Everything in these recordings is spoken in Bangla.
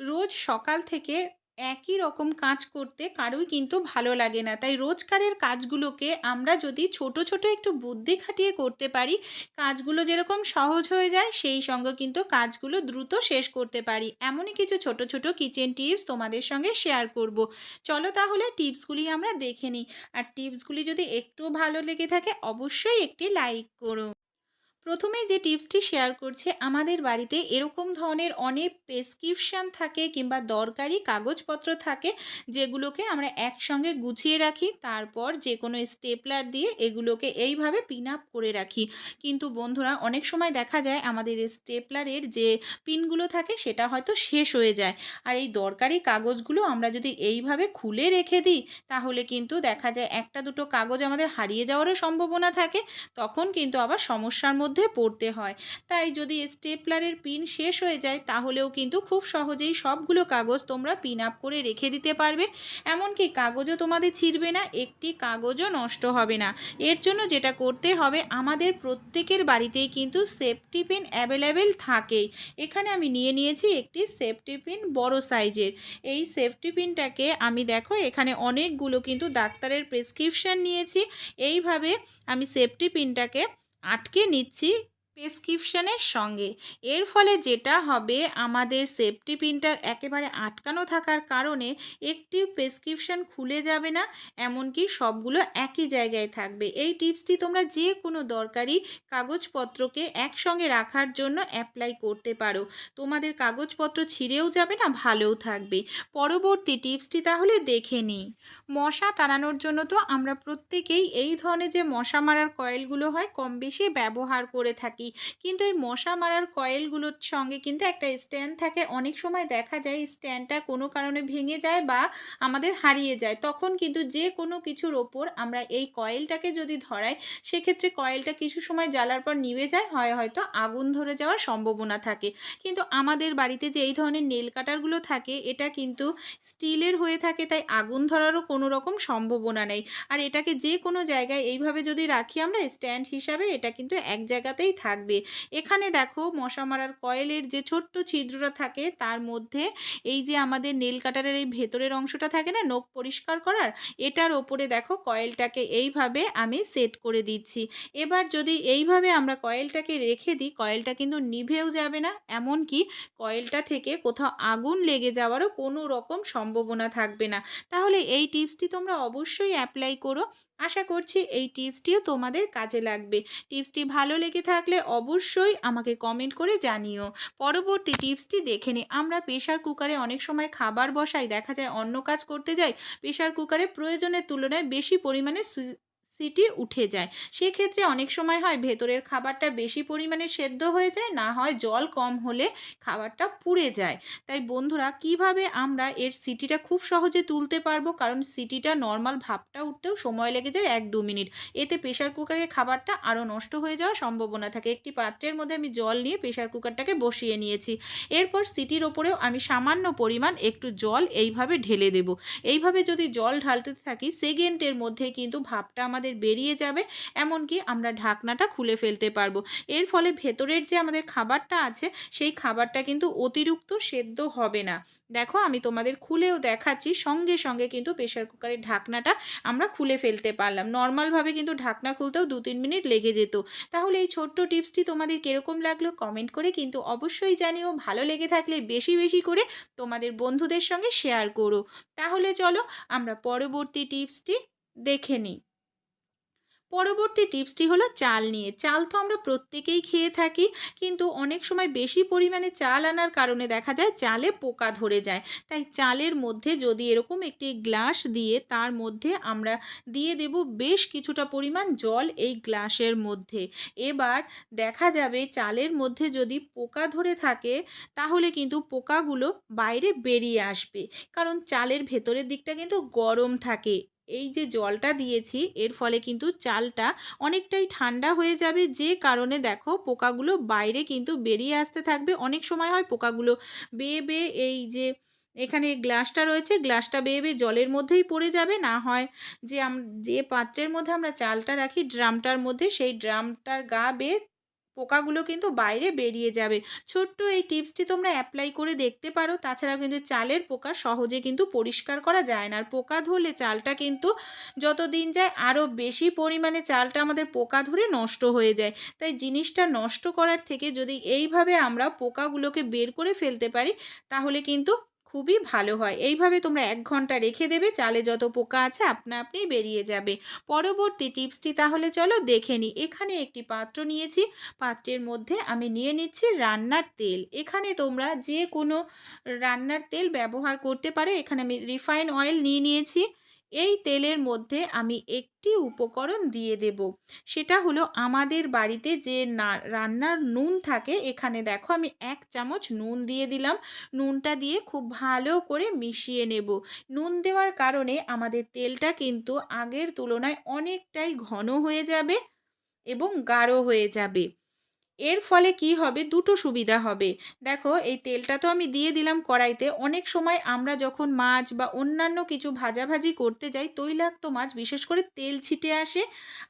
রোজ সকাল থেকে একই রকম কাজ করতে কারোই কিন্তু ভালো লাগে না। তাই রোজকারের কাজগুলোকে আমরা যদি ছোট, ছোট একটু বুদ্ধি খাটিয়ে করতে পারি, কাজগুলো যেরকম সহজ হয়ে যায়, সেই সঙ্গে কিন্তু কাজগুলো দ্রুত শেষ করতে পারি। এমনই কিছু ছোট, ছোট কিচেন টিপস তোমাদের সঙ্গে শেয়ার করব। চলো তাহলে টিপসগুলি আমরা দেখে নিই। আর টিপসগুলি যদি একটু ভালো লেগে থাকে অবশ্যই একটি লাইক করো। প্রথমে যে টিপসটি শেয়ার করছে, আমাদের বাড়িতে এরকম ধরনের অনেক প্রেসক্রিপশান থাকে কিংবা দরকারি কাগজপত্র থাকে যেগুলোকে আমরা একসঙ্গে গুছিয়ে রাখি, তারপর যে কোনো স্টেপলার দিয়ে এগুলোকে এইভাবে পিন আপ করে রাখি। কিন্তু বন্ধুরা, অনেক সময় দেখা যায় আমাদের স্টেপলারের যে পিনগুলো থাকে সেটা হয়তো শেষ হয়ে যায়। আর এই দরকারি কাগজগুলো আমরা যদি এইভাবে খুলে রেখে দিই, তাহলে কিন্তু দেখা যায় একটা দুটো কাগজ আমাদের হারিয়ে যাওয়ারও সম্ভাবনা থাকে, তখন কিন্তু আবার সমস্যার মধ্যে মধ্যে পড়তে হয়। তাই যদি স্টেপলারের পিন শেষ হয়ে যায়, তাহলেও কিন্তু খুব সহজেই সবগুলো কাগজ তোমরা পিন আপ করে রেখে দিতে পারবে। এমনকি কাগজও তোমাদের ছিঁড়বে না, একটি কাগজও নষ্ট হবে না। এর জন্য যেটা করতে হবে, আমাদের প্রত্যেকের বাড়িতেই কিন্তু সেফটি পিন অ্যাভেলেবেল থাকেই। এখানে আমি নিয়ে নিয়েছি একটি সেফটি পিন বড় সাইজের এই সেফটি পিনটাকে আমি দেখো, এখানে অনেকগুলো কিন্তু ডাক্তারের প্রেসক্রিপশান নিয়েছি। এইভাবে আমি সেফটি পিনটাকে আটকে নিচ্ছি প্রেসক্রিপশানের সঙ্গে। এর ফলে যেটা হবে, আমাদের সেফটি পিনটা একেবারে আটকানো থাকার কারণে একটি প্রেসক্রিপশান খুলে যাবে না, এমনকি সবগুলো একই জায়গায় থাকবে। এই টিপসটি তোমরা যে কোনো দরকারি কাগজপত্রকে একসঙ্গে রাখার জন্য অ্যাপ্লাই করতে পারো। তোমাদের কাগজপত্র ছিঁড়েও যাবে না, ভালোও থাকবে। পরবর্তী টিপসটি তাহলে দেখে নিই। মশা তাড়ানোর জন্য তো আমরা প্রত্যেকেই এই ধরনের যে মশা মারার কয়েলগুলো হয় কম বেশি ব্যবহার করে থাকি। কিন্তু এই মশা মারার কয়েলগুলোর সঙ্গে কিন্তু একটা স্ট্যান্ড থাকে। অনেক সময় দেখা যায় স্ট্যান্ডটা কোনো কারণে ভেঙে যায় বা আমাদের হারিয়ে যায়। তখন কিন্তু যে কোনো কিছুর ওপর আমরা এই কয়েলটাকে যদি ধরাই, সেক্ষেত্রে কয়েলটা কিছু সময় জ্বালার পর নিভে যায়, হয় হয়তো আগুন ধরে যাওয়ার সম্ভাবনা থাকে। কিন্তু আমাদের বাড়িতে যে এই ধরনের নেল কাটারগুলো থাকে, এটা কিন্তু স্টিলের হয়ে থাকে, তাই আগুন ধরারও কোনো রকম সম্ভাবনা নেই। আর এটাকে যে কোনো জায়গায় এইভাবে যদি রাখি আমরা, স্ট্যান্ড হিসাবে এটা কিন্তু এক জায়গাতেই থাকবে। এখানে দেখো মশা মারার কয়েলের যে ছোট্ট ছিদ্রটা থাকে, তার মধ্যে এই যে আমাদের নেল কাটারের এই ভেতরের অংশটা থাকে না, নখ পরিষ্কার করার, এটার ওপরে দেখো কয়েলটাকে এইভাবে আমি সেট করে দিচ্ছি। এবার যদি এইভাবে আমরা কয়েলটাকে রেখে দিই, কয়েলটা কিন্তু নিভেও যাবে না, এমনকি কয়েলটা থেকে কোথাও আগুন লেগে যাওয়ারও কোনো রকম সম্ভাবনা থাকবে না। তাহলে এই টিপসটি তোমরা অবশ্যই অ্যাপ্লাই করো। আশা করছি এই টিপসটিও তোমাদের কাজে লাগবে। টিপসটি ভালো লেগে থাকলে অবশ্যই আমাকে কমেন্ট করে জানিও। পরবর্তী টিপসটি দেখে নিই আমরা প্রেশার কুকারে অনেক সময় খাবার বসাই, দেখা যায় অন্য কাজ করতে যাই প্রেশার কুকারে প্রয়োজনের তুলনায় বেশি পরিমাণে সিটি উঠে যায়। সেক্ষেত্রে অনেক সময় হয় ভেতরের খাবারটা বেশি পরিমাণে সেদ্ধ হয়ে যায়, না হয় জল কম হলে খাবারটা পুড়ে যায়। তাই বন্ধুরা, কীভাবে আমরা এর সিটিটা খুব সহজে তুলতে পারব? কারণ সিটিটা নর্মাল ভাবটা উঠতেও সময় লেগে যায় এক দু মিনিট। এতে প্রেশার কুকারে খাবারটা আরও নষ্ট হয়ে যাওয়ার সম্ভাবনা থাকে। একটি পাত্রের মধ্যে আমি জল নিয়ে প্রেশার কুকারটাকে বসিয়ে নিয়েছি। এরপর সিটির ওপরেও আমি সামান্য পরিমাণ একটু জল এইভাবে ঢেলে দেব। এইভাবে যদি জল ঢালতে থাকি, সেকেন্ডের মধ্যে কিন্তু ভাবটা আমাদের আমাদের বেরিয়ে যাবে, এমনকি আমরা ঢাকনাটা খুলে ফেলতে পারব। এর ফলে ভেতরের যে আমাদের খাবারটা আছে, সেই খাবারটা কিন্তু অতিরিক্ত সেদ্ধ হবে না। দেখো, আমি তোমাদের খুলেও দেখাচ্ছি, সঙ্গে সঙ্গে কিন্তু প্রেশার কুকারের ঢাকনাটা আমরা খুলে ফেলতে পারলাম। নর্মালভাবে কিন্তু ঢাকনা খুলতেও দু তিন মিনিট লেগে যেত। তাহলে এই ছোট্ট টিপসটি তোমাদের কীরকম লাগল কমেন্ট করে কিন্তু অবশ্যই জানিও। ভালো লেগে থাকলে বেশি বেশি করে তোমাদের বন্ধুদের সঙ্গে শেয়ার করো। তাহলে চলো, আমরা পরবর্তী টিপসটি দেখে নিই। পরবর্তী টিপসটি হলো চাল নিয়ে। চাল তো আমরা প্রত্যেকেই খেয়ে থাকি, কিন্তু অনেক সময় বেশি পরিমাণে চাল আনার কারণে দেখা যায় চালে পোকা ধরে যায়। তাই চালের মধ্যে যদি এরকম একটি গ্লাস দিয়ে তার মধ্যে আমরা দিয়ে দেব বেশ কিছুটা পরিমাণ জল এই গ্লাসের মধ্যে। এবার দেখা যাবে চালের মধ্যে যদি পোকা ধরে থাকে, তাহলে কিন্তু পোকাগুলো বাইরে বেরিয়ে আসবে। কারণ চালের ভেতরের দিকটা কিন্তু গরম থাকে। এই যে জলটা দিয়েছি, এর ফলে কিন্তু চালটা অনেকটাই ঠান্ডা হয়ে যাবে। যে কারণে দেখো পোকাগুলো বাইরে কিন্তু বেরিয়ে আসতে থাকবে। অনেক সময় হয় পোকাগুলো বেয়ে বেয়ে এই যে এখানে গ্লাসটা রয়েছে, গ্লাসটা বেয়ে বেয়ে জলের মধ্যেই পড়ে যাবে। না হয় যে আম, যে পাত্রের মধ্যে আমরা চালটা রাখি, ড্রামটার মধ্যে সেই ড্রামটার গা বেয়ে পোকাগুলো কিন্তু বাইরে বেরিয়ে যাবে। ছোট্ট এই টিপসটি তোমরা অ্যাপ্লাই করে দেখতে পারো। তাছাড়াও কিন্তু চালের পোকা সহজে কিন্তু পরিষ্কার করা যায় না। আর পোকা ধরলে চালটা কিন্তু যত দিন যায় আরও বেশি পরিমাণে চালটা আমাদের পোকা ধরে নষ্ট হয়ে যায়। তাই জিনিসটা নষ্ট করার থেকে যদি এইভাবে আমরা পোকাগুলোকে বের করে ফেলতে পারি, তাহলে কিন্তু খুবই ভালো হয়। এইভাবে তোমরা এক ঘণ্টা রেখে দেবে, চালে যত পোকা আছে আপনা আপনি বেরিয়ে যাবে। পরবর্তী টিপসটি তাহলে চলো দেখে নিই। এখানে একটি পাত্র নিয়েছি। পাত্রের মধ্যে আমি নিয়ে নিচ্ছি রান্নার তেল। এখানে তোমরা যে কোনো রান্নার তেল ব্যবহার করতে পারো। এখানে আমি রিফাইন অয়েল নিয়ে নিয়েছি। এই তেলের মধ্যে আমি একটি উপকরণ দিয়ে দেব। সেটা হলো আমাদের বাড়িতে যে না, রান্নার নুন থাকে এখানে দেখো আমি এক চামচ নুন দিয়ে দিলাম। নুনটা দিয়ে খুব ভালো করে মিশিয়ে নেব। নুন দেওয়ার কারণে আমাদের তেলটা কিন্তু আগের তুলনায় অনেকটাই ঘন হয়ে যাবে এবং গাঢ় হয়ে যাবে। এর ফলে কি হবে? দুটো সুবিধা হবে। দেখো, এই তেলটা তো আমি দিয়ে দিলাম কড়াইতে। অনেক সময় আমরা যখন মাছ বা অন্যান্য কিছু ভাজাভাজি করতে যাই, তৈলাক্ত মাছ, বিশেষ করে তেল ছিটে আসে।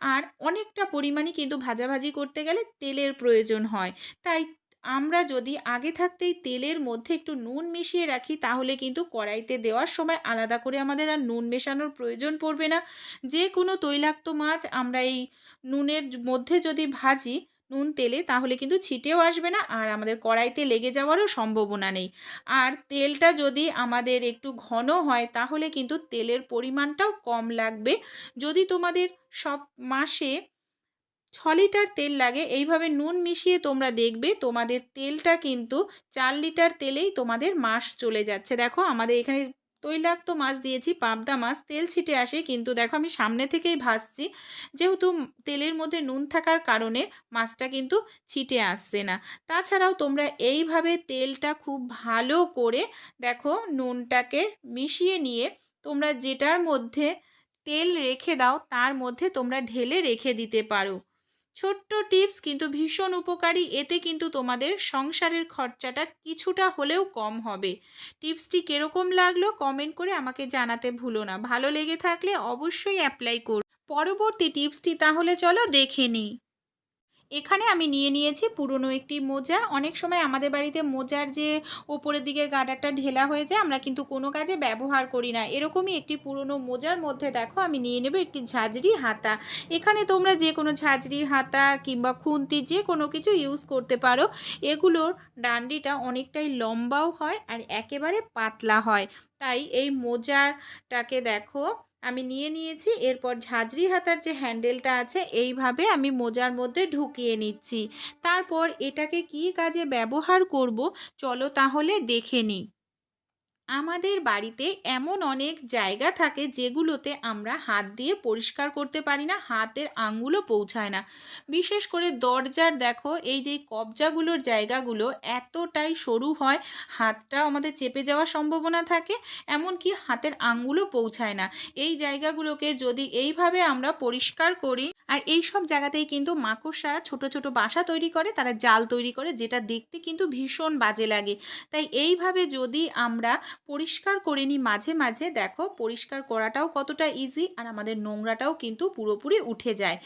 আর অনেকটা পরিমাণে কিন্তু ভাজাভাজি করতে গেলে তেলের প্রয়োজন হয়। তাই আমরা যদি আগে থাকতেই তেলের মধ্যে একটু নুন মিশিয়ে রাখি, তাহলে কিন্তু কড়াইতে দেওয়ার সময় আলাদা করে আমাদের আর নুন মেশানোর প্রয়োজন পড়বে না। যে কোনো তৈলাক্ত মাছ আমরা এই নুনের মধ্যে যদি ভাজি নুন, তেলে তাহলে কিন্তু ছিটেও আসবে না আর আমাদের কড়াইতে লেগে যাওয়ারও সম্ভাবনা নেই। আর তেলটা যদি আমাদের একটু ঘন হয় তাহলে কিন্তু তেলের পরিমাণটাও কম লাগবে। যদি তোমাদের সব মাসে ছ লিটার তেল লাগে, এইভাবে নুন মিশিয়ে তোমরা দেখবে তোমাদের তেলটা কিন্তু চার লিটার তেলেই তোমাদের মাস চলে যাচ্ছে। দেখো আমাদের এখানে তৈলাক্ত মাছ দিয়েছি, পাবদা মাছ, তেল ছিটে আসে কিন্তু দেখো আমি সামনে থেকেই ভাজছি। যেহেতু তেলের মধ্যে নুন থাকার কারণে মাছটা কিন্তু ছিটে আসছে না। তাছাড়াও তোমরা এইভাবে তেলটা খুব ভালো করে দেখো নুনটাকে মিশিয়ে নিয়ে তোমরা যেটার মধ্যে তেল রেখে দাও তার মধ্যে তোমরা ঢেলে রেখে দিতে পারো। ছোট্ট টিপস কিন্তু ভীষণ উপকারী। এতে কিন্তু তোমাদের সংসারের খরচাটা কিছুটা হলেও কম হবে। টিপসটি কীরকম লাগল কমেন্ট করে আমাকে জানাতে ভুলো না। ভালো লেগে থাকলে অবশ্যই অ্যাপ্লাই কর। পরবর্তী টিপসটি তাহলে চলো দেখে নিই। এখানে আমি নিয়ে নিয়েছি পুরনো একটি মোজা। অনেক সময় আমাদের বাড়িতে মোজার যে ওপরের দিকের গার্ডারটা ঢেলা হয়ে যায়, আমরা কিন্তু কোনো কাজে ব্যবহার করি না। এরকমই একটি পুরনো মোজার মধ্যে দেখো, আমি নিয়ে নেব একটি ঝাঁঝরি হাতা। এখানে তোমরা যে কোনো ঝাঁঝরি হাতা কিংবা খুন্তি যে কোনো কিছু ইউজ করতে পারো। এগুলোর ডান্ডিটা অনেকটাই লম্বাও হয় আর একেবারে পাতলা হয়। তাই এই মোজারটাকে দেখো আমি নিয়ে নিয়েছি, এরপর ঝাঁঝরি হাতার যে হ্যান্ডেলটা আছে, এইভাবে আমি মোজার মধ্যে ঢুকিয়ে নিচ্ছি। তারপর এটাকে কি কাজে ব্যবহার করব? চলো তাহলে দেখে নিই। আমাদের বাড়িতে এমন অনেক জায়গা থাকে যেগুলোতে আমরা হাত দিয়ে পরিষ্কার করতে পারি না, হাতের আঙ্গুলও পৌঁছায় না। বিশেষ করে দরজার দেখো, এই যে কবজাগুলোর জায়গাগুলো এতটাই সরু হয় হাতটা আমাদের চেপে যাওয়ার সম্ভাবনা থাকে, এমনকি হাতের আঙ্গুলও পৌঁছায় না। এই জায়গাগুলোকে যদি এইভাবে আমরা পরিষ্কার করি, আর এই সব জায়গাতেই কিন্তু মাকড়সারা ছোট ছোট বাসা তৈরি করে, তারা জাল তৈরি করে, যেটা দেখতে কিন্তু ভীষণ বাজে লাগে। তাই এইভাবে যদি আমরা পরিষ্কার করে নিই মাঝে মাঝে, দেখো পরিষ্কার করাটাও কতটা ইজি আর আমাদের নোংরাটাও কিন্তু পুরোপুরি উঠে যায়।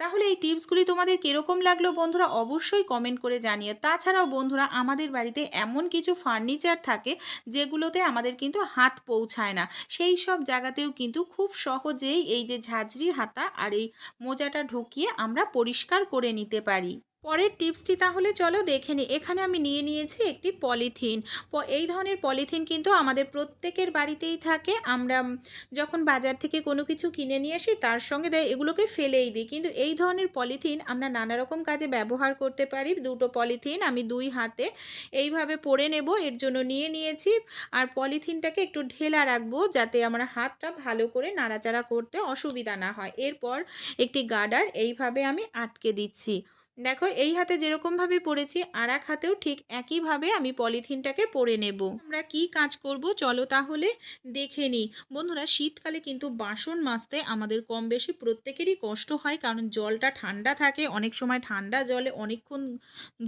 তাহলে এই টিপসগুলি তোমাদের কীরকম লাগল বন্ধুরা অবশ্যই কমেন্ট করে জানিয়ে তাছাড়াও বন্ধুরা আমাদের বাড়িতে এমন কিছু ফার্নিচার থাকে যেগুলোতে আমাদের কিন্তু হাত পৌঁছায় না। সেই সব জায়গাতেও কিন্তু খুব সহজেই এই যে ঝাঁঝরি হাতা আর এই মোজাটা ঢুকিয়ে আমরা পরিষ্কার করে নিতে পারি। পরের টিপসটি তাহলে চলো দেখে নিই এখানে আমি নিয়ে নিয়েছি একটি পলিথিন। এই ধরনের পলিথিন কিন্তু আমাদের প্রত্যেকের বাড়িতেই থাকে। আমরা যখন বাজার থেকে কোনো কিছু কিনে নিয়ে আসি, তার সঙ্গে দেয়, এগুলোকে ফেলেই দিই। কিন্তু এই ধরনের পলিথিন আমরা নানা রকম কাজে ব্যবহার করতে পারি। দুটো পলিথিন আমি দুই হাতে এইভাবে পরে নেব, এর জন্য নিয়ে নিয়েছি। আর পলিথিনটাকে একটু ঢেলা রাখব, যাতে আমার হাতটা ভালো করে নাড়াচাড়া করতে অসুবিধা না হয়। এরপর একটি গার্ডার এইভাবে আমি আটকে দিচ্ছি। দেখো, এই হাতে যেরকমভাবে পরেছি আর এক হাতেও ঠিক একইভাবে আমি পলিথিনটাকে পরে নেব। আমরা কি কাজ করব? চলো তাহলে দেখে নিই। বন্ধুরা, শীতকালে কিন্তু বাসন মাজতে আমাদের কম বেশি প্রত্যেকেরই কষ্ট হয়, কারণ জলটা ঠান্ডা থাকে। অনেক সময় ঠান্ডা জলে অনেকক্ষণ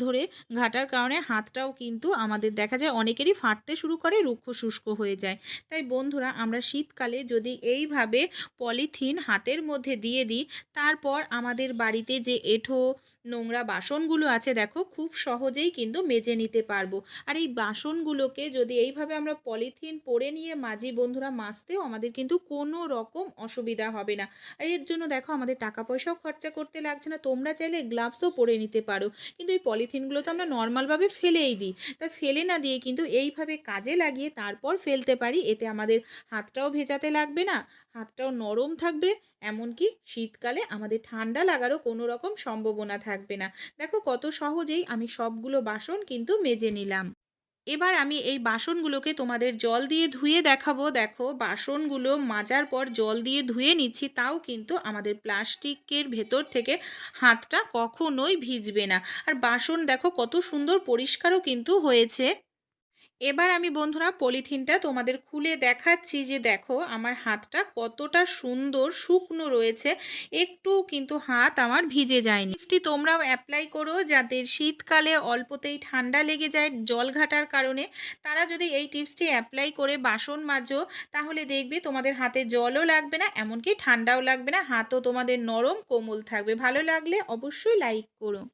ধরে ঘাটার কারণে হাতটাও কিন্তু আমাদের দেখা যায় অনেকেরই ফাটতে শুরু করে, রুক্ষ শুষ্ক হয়ে যায়। তাই বন্ধুরা, আমরা শীতকালে যদি এইভাবে পলিথিন হাতের মধ্যে দিয়ে দিই, তারপর আমাদের বাড়িতে যে এঁঠো নোংরা বাসনগুলো আছে, দেখো, খুব সহজেই কিন্তু মেজে নিতে পারব। আর এই বাসনগুলোকে যদি এইভাবে আমরা পলিথিন পরে নিয়ে মাজি বন্ধুরা মাজতেও আমাদের কিন্তু কোনো রকম অসুবিধা হবে না। আর এর জন্য দেখো, আমাদের টাকা পয়সাও খরচা করতে লাগছে না, তোমরা চাইলে গ্লাভসও পরে নিতে পারো। কিন্তু এই পলিথিনগুলো তো আমরা নর্মালভাবে ফেলেই দিই। তা ফেলে না দিয়ে কিন্তু এইভাবে কাজে লাগিয়ে তারপর ফেলতে পারি, এতে আমাদের হাতটাও ভেজাতে লাগবে না, হাতটাও নরম থাকবে। এমনকি শীতকালে আমাদের ঠান্ডা লাগারও কোনো রকম সম্ভাবনা থাকবে না। দেখো কত সহজেই আমি সবগুলো বাসন কিন্তু মেজে নিলাম। এবার আমি এই বাসনগুলোকে তোমাদের জল দিয়ে ধুয়ে দেখাবো। দেখো বাসনগুলো মাজার পর জল দিয়ে ধুয়ে নিচ্ছি, তাও কিন্তু আমাদের প্লাস্টিকের ভেতর থেকে হাতটা কখনোই ভিজবে না। আর বাসন দেখো কত সুন্দর পরিষ্কারও কিন্তু হয়েছে। এবার আমি বন্ধুরা পলিথিনটা তোমাদের খুলে দেখাচ্ছি যে দেখো আমার হাতটা কতটা সুন্দর শুকনো রয়েছে। একটু কিন্তু হাত আমার ভিজে যায়নি। টিপসটি তোমরাও অ্যাপ্লাই করো যাদের শীতকালে অল্পতেই ঠান্ডা লেগে যায় জল ঘাটার কারণে। তারা যদি এই টিপসটি অ্যাপ্লাই করে বাসন মাজো, তাহলে দেখবে তোমাদের হাতে জলও লাগবে না, এমনকি ঠান্ডাও লাগবে না, হাতও তোমাদের নরম কোমল থাকবে। ভালো লাগলে অবশ্যই লাইক করো।